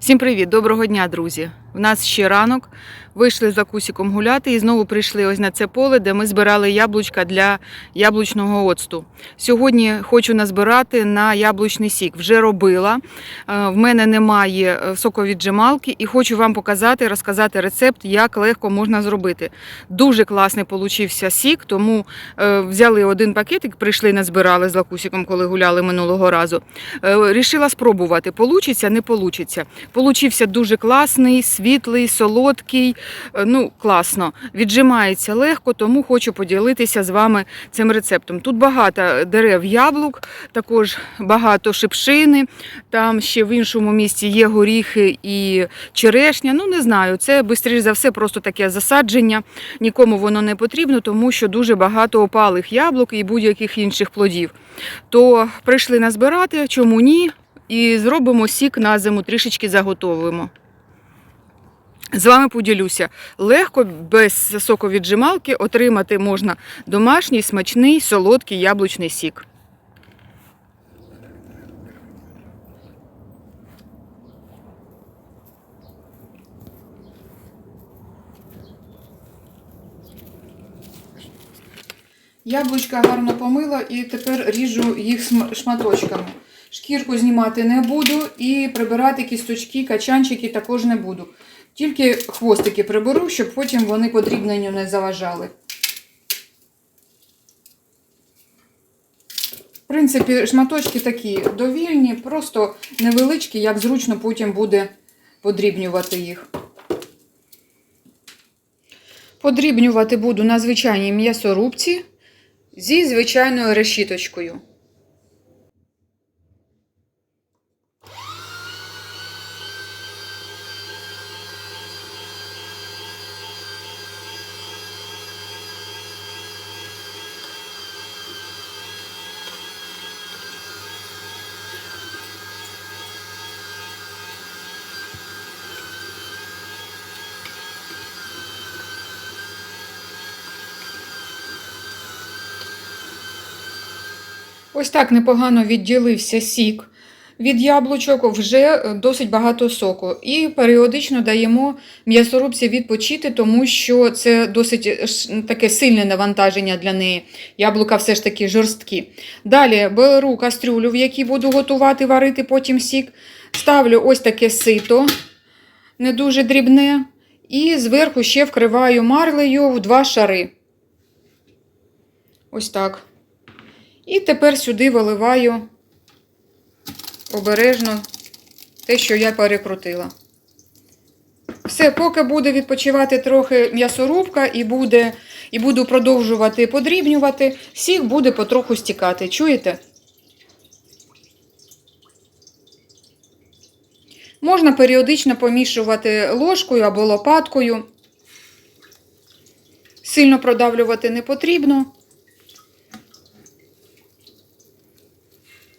Всім привіт, доброго дня, друзі! У нас ще ранок. Вийшли за кусіком гуляти і знову прийшли ось на це поле, де ми збирали яблучка для яблучного оцту. Сьогодні хочу назбирати на яблучний сік. Вже робила. Е, В мене немає е, соковіджималки і хочу вам показати, розказати рецепт, як легко можна зробити. Дуже класний получився сік, тому е, взяли один пакетик, прийшли назбирали з лакусіком, коли гуляли минулого разу. Рішила спробувати, получиться, не получиться. Получився дуже класний, світлий, солодкий. Е, Ну, класно. Віджимається легко, тому хочу поділитися з вами цим рецептом. Тут багато дерев яблук, також багато шипшини. Там ще в іншому місці є горіхи і черешня. Ну, не знаю, це швидше за все просто таке засадження. Нікому воно не потрібно, тому що дуже багато опалих яблук і будь-яких інших плодів. То прийшли назбирати, чому ні? І зробимо сік на зиму, трішечки заготовимо. З вами поділюся. Легко, без соковіджималки отримати можна домашній, смачний, солодкий яблучний сік. Яблучка гарно помила і тепер ріжу їх шматочками. Шкірку знімати не буду і прибирати кісточки, качанчики також не буду. Тільки хвостики приберу, щоб потім вони подрібненню не заважали. В принципі, шматочки такі довільні, просто невеличкі, як зручно потім буде подрібнювати їх. Подрібнювати буду на звичайній м'ясорубці зі звичайною решіточкою. Ось так непогано відділився сік від яблучок, вже е, досить багато соку. І періодично даємо м'ясорубці відпочити, тому що це досить е, таке сильне навантаження для неї. Яблука все ж таки жорсткі. Далі беру кастрюлю, в якій буду готувати, варити потім сік. Ставлю ось таке сито, не дуже дрібне. І зверху ще вкриваю марлею в два шари. Ось так. І тепер сюди виливаю обережно те, що я перекрутила. Все, поки буде відпочивати трохи м'ясорубка і, буде, і буду продовжувати подрібнювати, сік буде потроху стікати. Чуєте? Можна періодично помішувати ложкою або лопаткою. Сильно продавлювати не потрібно.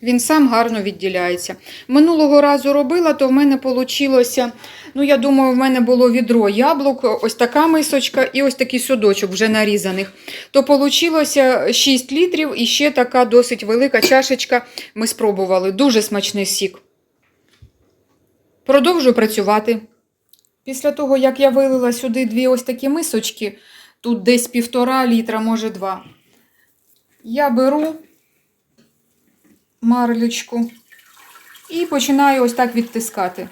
Він сам гарно відділяється. Минулого разу робила, то в мене вийшло, ну я думаю, в мене було відро яблук, ось така мисочка і ось такий судочок вже нарізаних. То вийшло 6 літрів і ще така досить велика чашечка ми спробували. Дуже смачний сік. Продовжую працювати. Після того, як я вилила сюди дві ось такі мисочки, тут десь півтора літра, може два, я беру марлючку і починаю ось так відтискати.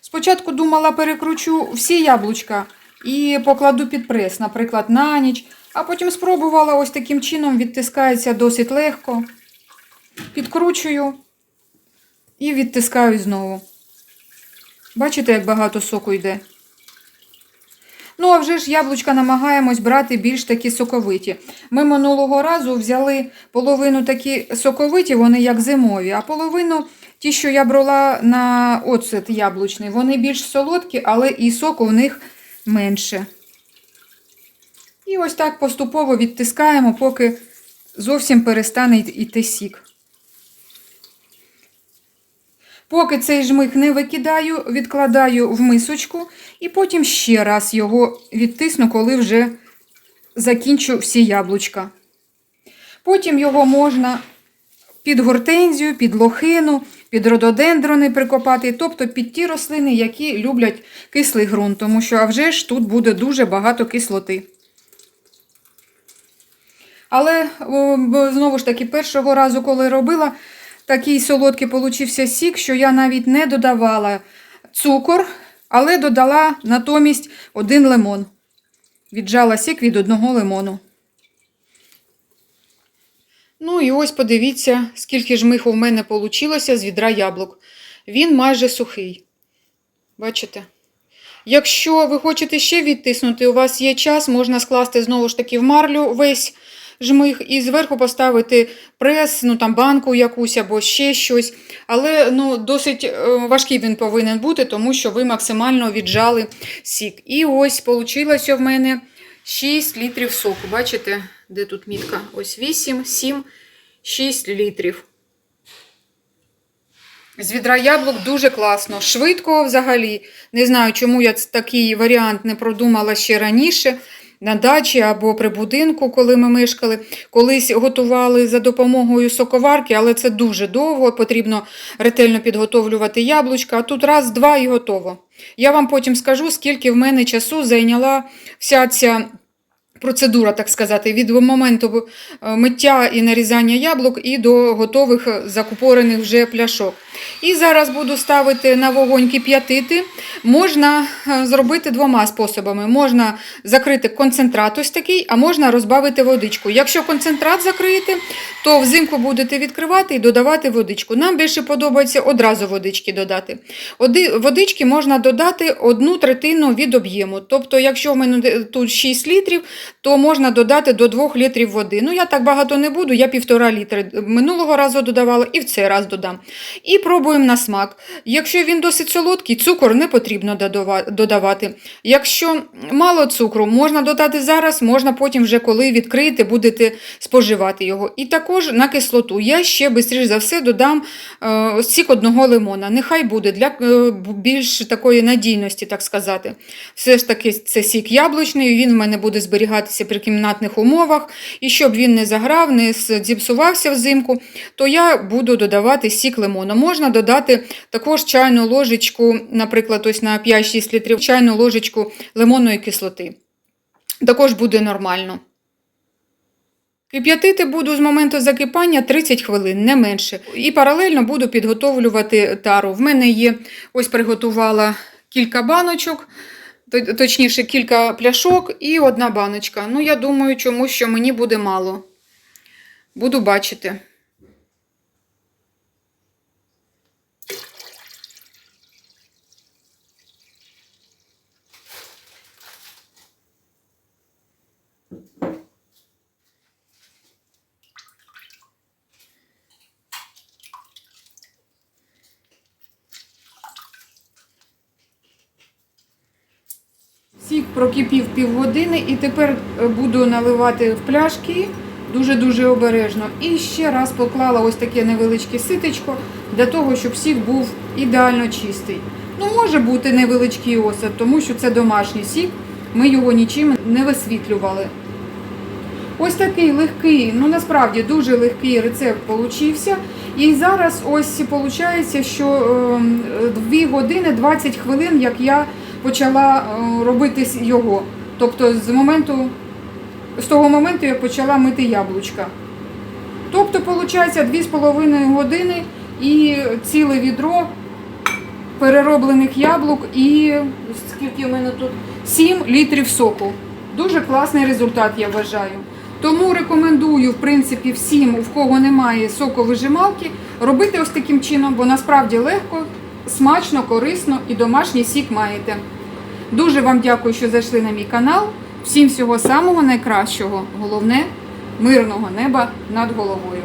Спочатку думала, перекручу всі яблучка і покладу під прес, наприклад, на ніч, а потім спробувала ось таким чином, відтискається досить легко. Підкручую і відтискаю знову. Бачите, як багато соку йде? Ну, а вже ж яблучка намагаємось брати більш такі соковиті. Ми минулого разу взяли половину такі соковиті, вони як зимові, а половину ті, що я брала на оцет яблучний, вони більш солодкі, але і соку в них менше. І ось так поступово відтискаємо, поки зовсім перестане йти сік. Поки цей жмих не викидаю, відкладаю в мисочку і потім ще раз його відтисну, коли вже закінчу всі яблучка. Потім його можна під гортензію, під лохину під рододендрони прикопати, тобто під ті рослини, які люблять кислий ґрунт, тому що а вже ж тут буде дуже багато кислоти. Але знову ж таки, першого разу, коли робила, такий солодкий получився сік, що я навіть не додавала цукор, але додала натомість один лимон. Віджала сік від одного лимону. Ну і ось подивіться, скільки ж миху в мене вийшло з відра яблук. Він майже сухий. Бачите? Якщо ви хочете ще відтиснути, у вас є час, можна скласти знову ж таки в марлю весь жмих і зверху поставити прес, ну там банку якусь або ще щось. Але ну, досить е, важкий він повинен бути, тому що ви максимально віджали сік. І ось вийшло в мене 6 літрів соку. Бачите, де тут мітка? Ось 8, 7, 6 літрів. З відра яблук дуже класно. Швидко взагалі. Не знаю, чому я такий варіант не продумала ще раніше. На дачі або при будинку, коли ми мешкали, колись готували за допомогою соковарки, але це дуже довго, потрібно ретельно підготовлювати яблучка. А тут раз, два і готово. Я вам потім скажу, скільки в мене часу зайняла вся ця процедура, так сказати, від моменту е, миття і нарізання яблук і до готових е, закупорених вже пляшок. І зараз буду ставити на вогонь кип'ятити. Можна е, зробити двома способами. Можна закрити концентрат ось такий, а можна розбавити водичку. Якщо концентрат закриєте, то взимку будете відкривати і додавати водичку. Нам більше подобається одразу водички додати. Оди- Водички можна додати одну третину від об'єму. Тобто, якщо в мене тут 6 літрів, то можна додати до 2 літрів води. Ну, я так багато не буду, я півтора літри минулого разу додавала і в цей раз додам. І пробуємо на смак. Якщо він досить солодкий, цукор не потрібно додавати. Якщо мало цукру, можна додати зараз, можна потім вже коли відкриєте, будете споживати його. І також на кислоту. Я ще швидше за все додам е, сік одного лимона. Нехай буде для е, більш такої надійності, так сказати. Все ж таки, це сік яблучний, він в мене буде зберігатися при кімнатних умовах. І щоб він не заграв, не зіпсувався взимку, то я буду додавати сік лимону. Можна додати також чайну ложечку, наприклад, ось на 5-6 літрів чайну ложечку лимонної кислоти. Також буде нормально. Кип'ятити буду з моменту закипання 30 хвилин, не менше. І паралельно буду підготовлювати тару. В мене є, ось приготувала кілька баночок, точніше, кілька пляшок і одна баночка. Ну, я думаю, чомусь, що мені буде мало. Буду бачити. Сік прокипів півгодини і тепер е, буду наливати в пляшки дуже-дуже обережно. І ще раз поклала ось таке невеличке ситечко для того, щоб сік був ідеально чистий. Ну, може бути невеличкий осад, тому що це домашній сік, ми його нічим не висвітлювали. Ось такий легкий, ну насправді дуже легкий рецепт получився. І зараз ось виходить, що 2 години 20 хвилин, як я почала е, робити його. Тобто з моменту, з того моменту я почала мити яблучка. Тобто, виходить, 2,5 години і ціле відро перероблених яблук і скільки в мене тут 7 літрів соку. Дуже класний результат, я вважаю. Тому рекомендую, в принципі, всім, у кого немає соковижималки, робити ось таким чином, бо насправді легко, смачно, корисно і домашній сік маєте. Дуже вам дякую, що зайшли на мій канал. Всім всього самого найкращого. Головне мирного неба над головою.